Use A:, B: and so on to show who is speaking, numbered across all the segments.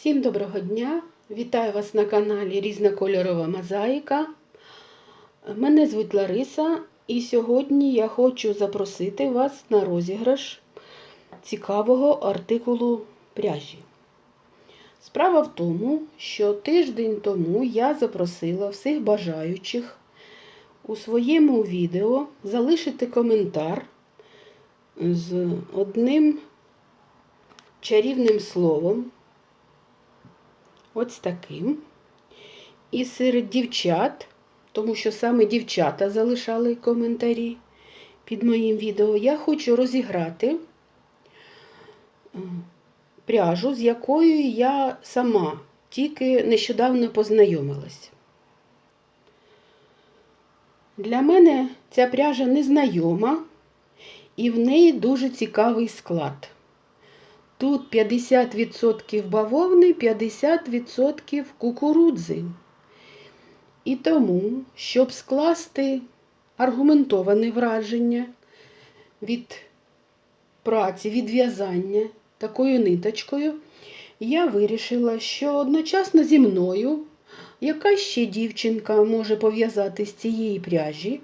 A: Всім доброго дня! Вітаю вас на каналі Різнокольорова Мозаїка. Мене звуть Лариса, і сьогодні я хочу запросити вас на розіграш цікавого артикулу пряжі. Справа в тому, що тиждень тому я запросила всіх бажаючих у своєму відео залишити коментар з одним чарівним словом. Ось таким. І серед дівчат, тому що саме дівчата залишали коментарі під моїм відео, я хочу розіграти пряжу, з якою я сама тільки нещодавно познайомилась. Для мене ця пряжа незнайома і в неї дуже цікавий склад. Тут 50% бавовни, 50% кукурудзи. І тому, щоб скласти аргументоване враження від праці, від в'язання такою ниточкою, я вирішила, що одночасно зі мною яка ще дівчинка може пов'язати з цієї пряжі.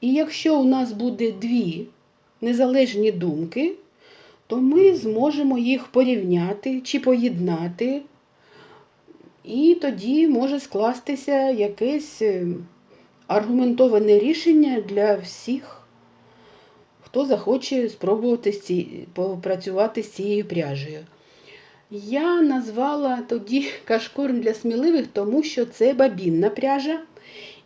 A: І якщо у нас буде дві незалежні думки, то ми зможемо їх порівняти чи поєднати, і тоді може скластися якесь аргументоване рішення для всіх, хто захоче спробувати попрацювати з цією пряжею. Я назвала тоді кашкорн для сміливих, тому що це бабінна пряжа,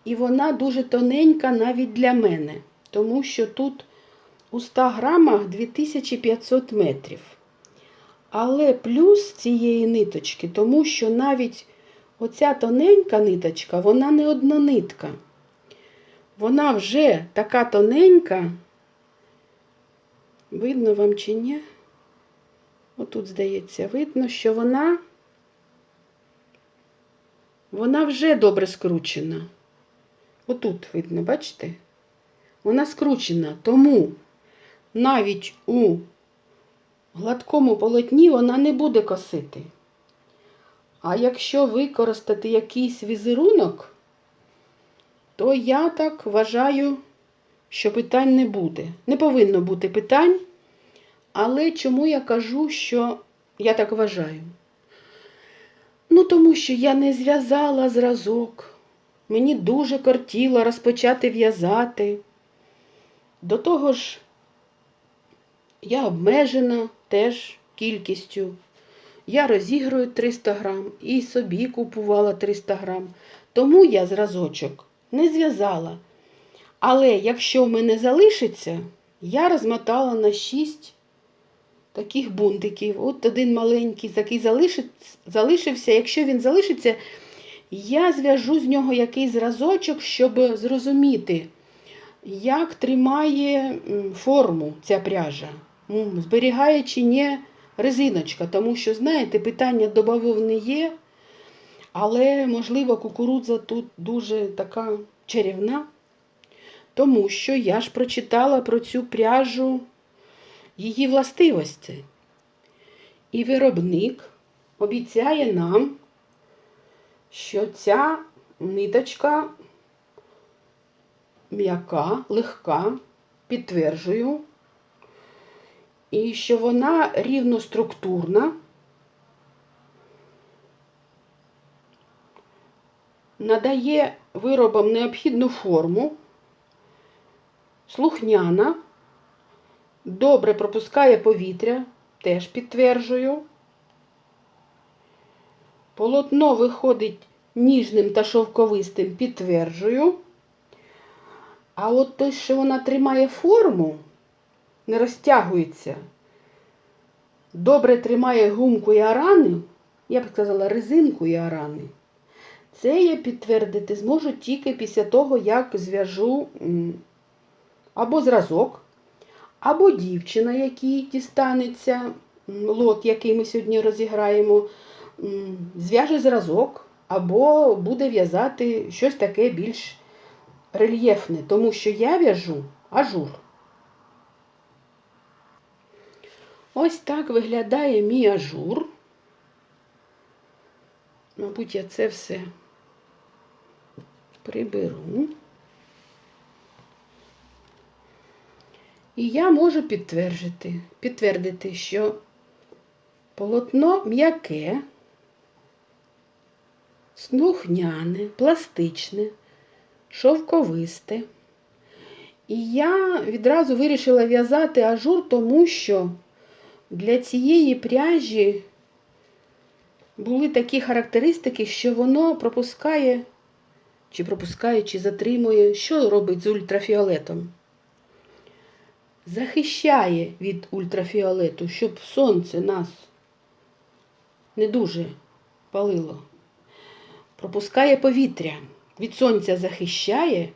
A: і вона дуже тоненька навіть для мене, тому що тут у 100 грамах 2500 метрів. Але плюс цієї ниточки, тому що навіть оця тоненька ниточка, вона не однонитка. Вона вже така тоненька, видно вам чи ні? Отут, здається, видно, що вона, вона вже добре скручена. Отут видно, бачите? Вона скручена, тому навіть у гладкому полотні вона не буде косити. А якщо використати якийсь візерунок, то я так вважаю, що питань не буде. Не повинно бути питань. Але чому я кажу, що я так вважаю? Ну, тому що я не зв'язала зразок. Мені дуже кортіло розпочати в'язати. До того ж, я обмежена теж кількістю. Я розіграю 300 грам і собі купувала 300 грам. Тому я зразочок не зв'язала. Але якщо в мене залишиться, я розмотала на 6 таких бунтиків. От один маленький такий залишився. Якщо він залишиться, я зв'яжу з нього якийсь зразочок, щоб зрозуміти, як тримає форму ця пряжа. Зберігає чи ні резиночка. Тому що, знаєте, питання до бавовни є, але, можливо, кукурудза тут дуже така чарівна. Тому що я ж прочитала про цю пряжу її властивості. І виробник обіцяє нам, що ця ниточка м'яка, легка, підтверджую, і що вона рівноструктурна, надає виробам необхідну форму, слухняна добре пропускає повітря, теж підтверджую. Полотно виходить ніжним та шовковистим, підтверджую. А от те, що вона тримає форму, не розтягується, добре тримає гумку і арани, я б сказала, резинку і арани, це я підтвердити зможу тільки після того, як зв'яжу або зразок, або дівчина, якій дістанеться лот, який ми сьогодні розіграємо, зв'яже зразок, або буде в'язати щось таке більш рельєфне, тому що я в'яжу ажур. Ось так виглядає мій ажур. мабуть, я це все приберу. І я можу підтвердити, підтвердити, що полотно м'яке, слухняне, пластичне, шовковисте. І я відразу вирішила в'язати ажур, тому що для цієї пряжі були такі характеристики, що воно пропускає, чи пропускає, чи затримує, що робить з ультрафіолетом. Захищає від ультрафіолету, щоб сонце нас не дуже палило. Пропускає повітря, від сонця захищає,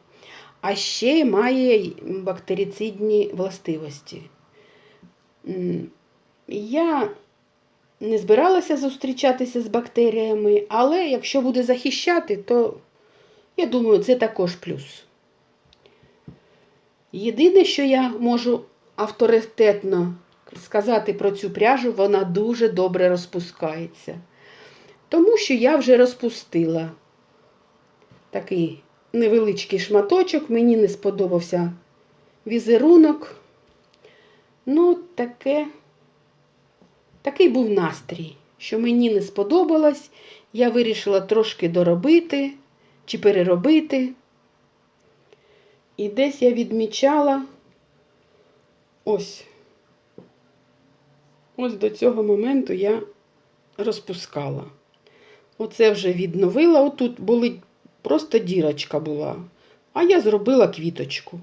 A: а ще має бактерицидні властивості. Я не збиралася зустрічатися з бактеріями, але якщо буде захищати, то я думаю, це також плюс. Єдине, що я можу авторитетно сказати про цю пряжу, вона дуже добре розпускається. Тому що я вже розпустила такий невеличкий шматочок, мені не сподобався візерунок. Ну, таке, такий був настрій, що мені не сподобалось. Я вирішила трошки доробити чи переробити. І десь я відмічала ось. Ось до цього моменту я розпускала. Оце вже відновила. Отут були просто дірочка була. А я зробила квіточку.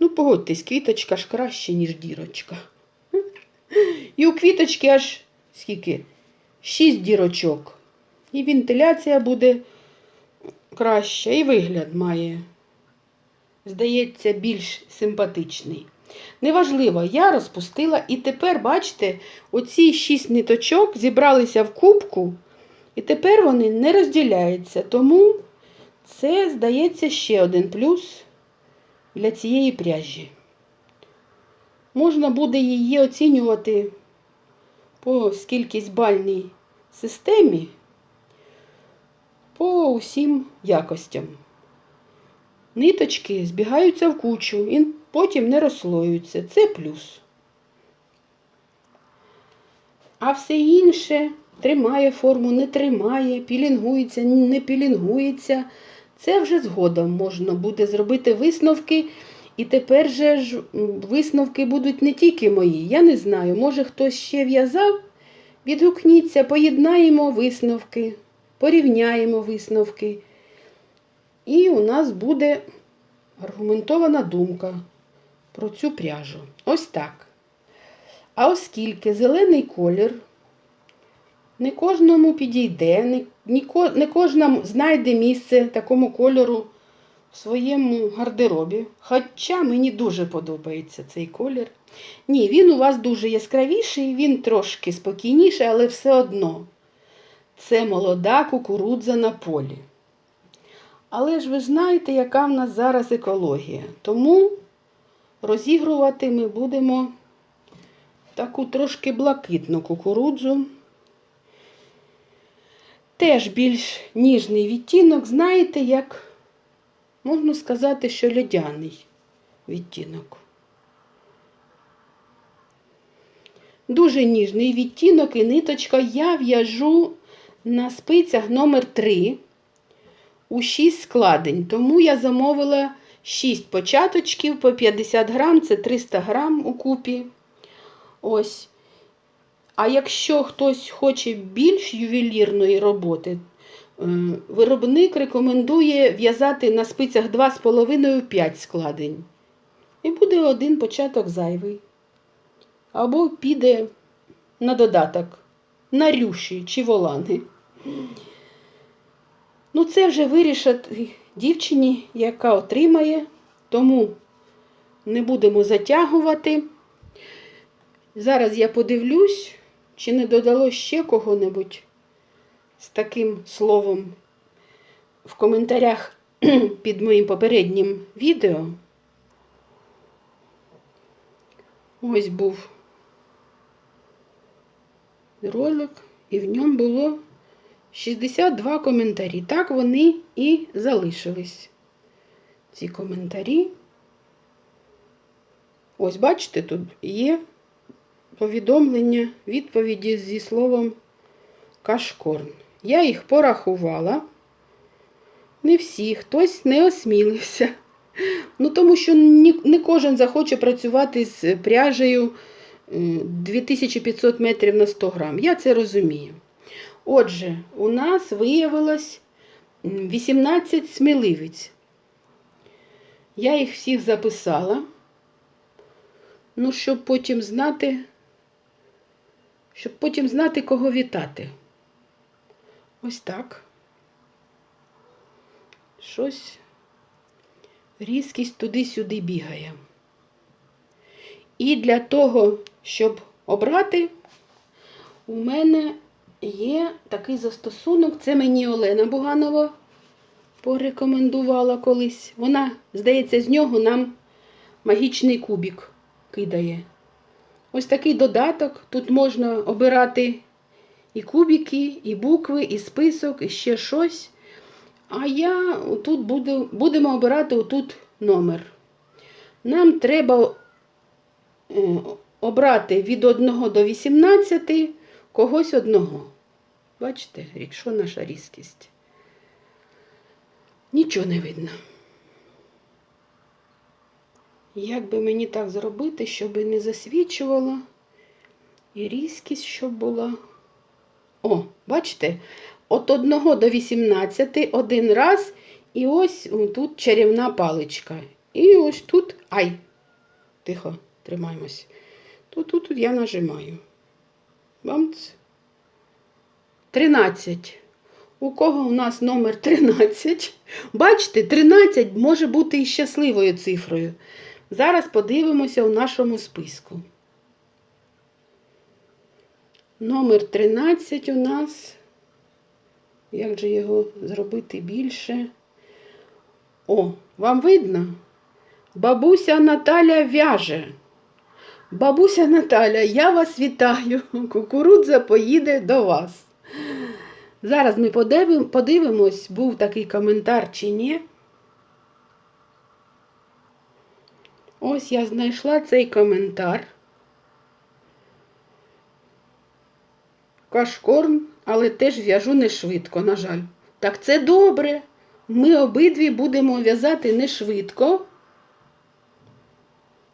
A: Ну, погодьтесь, квіточка ж краще, ніж дірочка. І у квіточки аж скільки? Шість дірочок. І вентиляція буде краща, і вигляд має, здається, більш симпатичний. Неважливо, я розпустила, і тепер, бачите, оці шість ниточок зібралися в кубку, і тепер вони не розділяються. Тому це, здається, ще один плюс для цієї пряжі. Можна буде її оцінювати по скількись-бальній системі по усім якостям. Ниточки збігаються в кучу і потім не розслоюються. Це плюс. А все інше тримає форму, не тримає, пілінгується, не пілінгується. Це вже згодом можна буде зробити висновки. І тепер же ж висновки будуть не тільки мої. Я не знаю, може хтось ще в'язав. Відгукніться, поєднаємо висновки, порівняємо висновки. І у нас буде аргументована думка про цю пряжу. Ось так. А оскільки зелений колір не кожному підійде, не, кожному знайде місце такому кольору своєму гардеробі. Хоча мені дуже подобається цей колір. Ні, він у вас дуже яскравіший, він трошки спокійніший, але все одно це молода кукурудза на полі. Але ж ви знаєте, яка в нас зараз екологія. Тому розігрувати ми будемо таку трошки блакитну кукурудзу. Теж більш ніжний відтінок, знаєте, як можна сказати, що льодяний відтінок. Дуже ніжний відтінок і ниточка я в'яжу на спицях номер 3 у 6 складень. Тому я замовила 6 початочків по 50 грам, це 300 грам у купі. Ось. А якщо хтось хоче більш ювелірної роботи, виробник рекомендує в'язати на спицях 2,5-5 складень. І буде один початок зайвий. Або піде на додаток, на рюші чи волани. Ну, це вже вирішить дівчині, яка отримає, тому не будемо затягувати. Зараз я подивлюсь, чи не додало ще кого-небудь з таким словом в коментарях під моїм попереднім відео. Ось був ролик, і в ньому було 62 коментарі. Так вони і залишились. Ці коментарі. Ось, бачите, тут є повідомлення, відповіді зі словом кашкорн. Я їх порахувала. Не всі, хтось не осмілився. Ну, тому що не кожен захоче працювати з пряжею е, 2500 метрів на 100 грам. Я це розумію. Отже, у нас виявилось 18 сміливиць. Я їх всіх записала. Ну, щоб потім знати, щоб потім знати, кого вітати. Ось так. Щось різкість туди-сюди бігає. І для того, щоб обрати, у мене є такий застосунок. Це мені Олена Буганова порекомендувала колись. Вона, здається, з нього нам магічний кубик кидає. Ось такий додаток. Тут можна обирати і кубики, і букви, і список, і ще щось. А я тут буду, будемо обирати отут номер. Нам треба е, обрати від 1 до 18 когось одного. Бачите, якщо наша різкість. Нічого не видно. Як би мені так зробити, щоб не засвічувало і різкість, щоб була. О, бачите, от 1 до 18 один раз, і ось тут чарівна паличка. І ось тут. Ай! Тихо, тримаємось. Тут, тут, тут я нажимаю. Бамц. 13. У кого у нас номер 13? Бачите, 13 може бути і щасливою цифрою. Зараз подивимося у нашому списку. Номер 13 у нас. Як же його зробити більше? О, вам видно? Бабуся Наталя в'яже. Бабуся Наталя, я вас вітаю. Кукурудза поїде до вас. Зараз ми подивимось, був такий коментар чи ні. Ось я знайшла цей коментар. Кашкорн, але теж в'яжу не швидко, на жаль. Так це добре. Ми обидві будемо в'язати не швидко.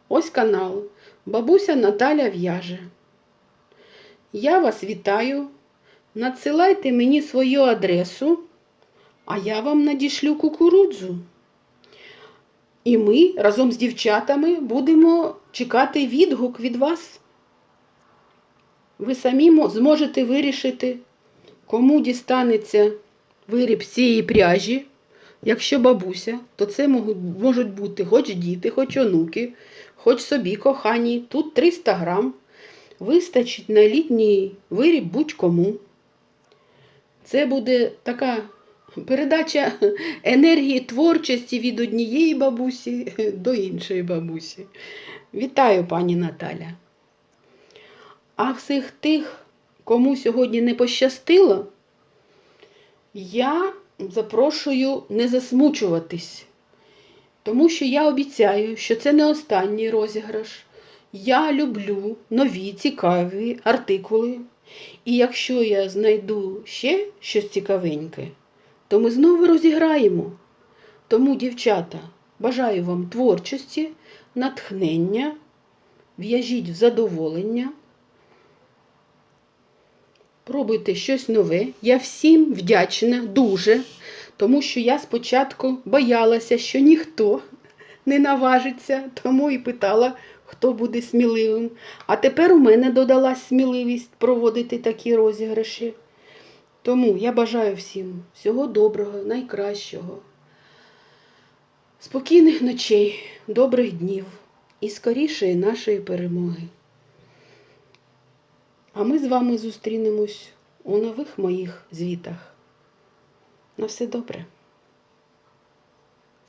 A: Ось канал. Бабуся Наталя в'яже. Я вас вітаю. Надсилайте мені свою адресу, а я вам надішлю кукурудзу. І ми разом з дівчатами будемо чекати відгук від вас. Ви самі зможете вирішити, кому дістанеться виріб цієї пряжі. Якщо бабуся, то це можуть бути хоч діти, хоч онуки, хоч собі кохані. Тут 300 грам. Вистачить на літній виріб будь-кому. Це буде така передача енергії творчості від однієї бабусі до іншої бабусі. Вітаю, пані Наталя. А всіх тих, кому сьогодні не пощастило, я запрошую не засмучуватись, тому що я обіцяю, що це не останній розіграш. Я люблю нові цікаві артикули. І якщо я знайду ще щось цікавеньке, то ми знову розіграємо. Тому, дівчата, бажаю вам творчості, натхнення, в'яжіть в задоволення. Пробуйте щось нове. Я всім вдячна дуже, тому що я спочатку боялася, що ніхто не наважиться, тому і питала, хто буде сміливим. А тепер у мене додалась сміливість проводити такі розіграші. Тому я бажаю всім всього доброго, найкращого, спокійних ночей, добрих днів і скорішої нашої перемоги. А ми з вами зустрінемось у нових моїх звітах. На все добре.